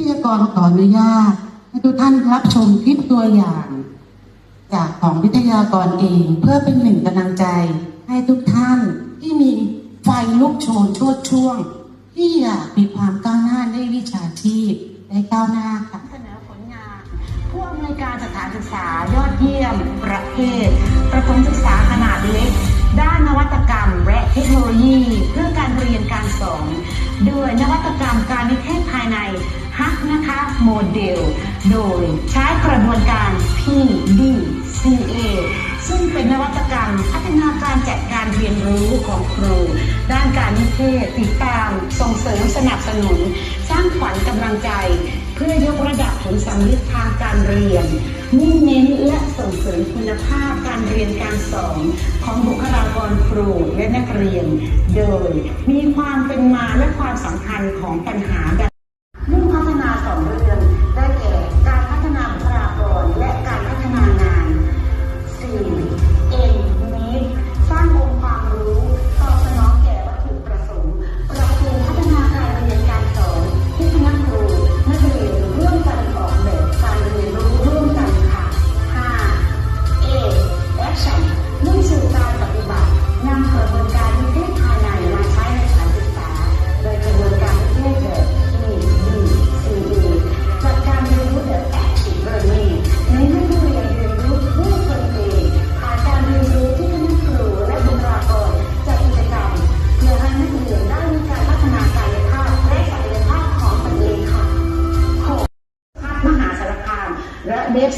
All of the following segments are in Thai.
วิทยากรขออนุญาตให้ทุกท่านรับชมคลิปตัวอย่าง จากของวิทยากรเองเพื่อเป็นหนึ่งกำลังใจ ให้ทุกท่านที่มีไฟลุกโชนชดช่วง ที่อยากมีความก้าวหน้าในวิชาชีพได้ก้าวหน้าค่ะเสนอผลงานผู้อำนวยการสถานศึกษายอดเยี่ยม ประเภทประถมศึกษาขนาดเล็ก ด้านนวัตกรรมและเทคโนโลยี เพื่อการเรียนการสอนด้วยนวัตกรรมการนิเทศภายใน โมเดล โดยใช้กระบวนการ PDCA ซึ่งเป็นนวัตกรรมพัฒนาการจัดการเรียนรู้ของครู ด้านการนิเทศติดตาม ส่งเสริมสนับสนุน สร้างขวัญกำลังใจ เพื่อยกระดับผลสำลิดทางการเรียนมุ่งเน้นและส่งเสริมคุณภาพการเรียนการสอนของบุคลากรครูและนักเรียน โดยมีความเป็นมาและความสำคัญของปัญหาแบบมุ่ง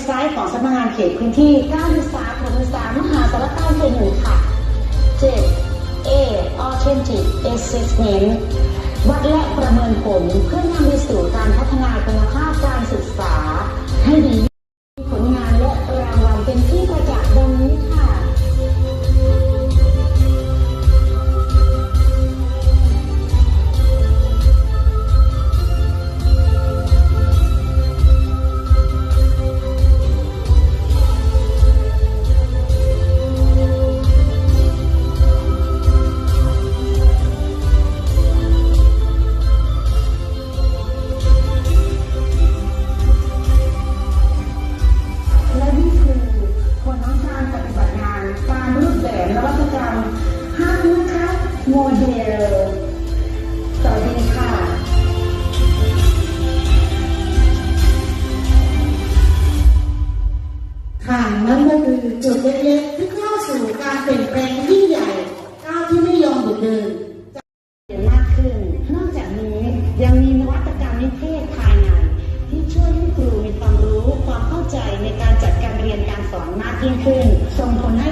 ไซต์ของสำนักงานเขตพื้นที่การศึกษาประถมศึกษามหาสารคามเขตหนึ่งค่ะ 7. A Authentic Assessment วัดและประเมินผลเพื่อนำไปสู่การพัฒนาคุณภาพการศึกษาให้ดี โมเดล สวัสดีค่ะ ค่ะนั่นก็คือจุดเล็กๆที่เข้าสู่การเปลี่ยนแปลงยิ่งใหญ่ก้าวที่ไม่ยอมหยุดเดินจะเห็นมากขึ้น นอกจากนี้ยังมีนวัตกรรมนิเทศภายในที่ช่วยให้ครูมีความรู้ความเข้าใจในการจัดการเรียนการสอนมากยิ่งขึ้นส่งผลให้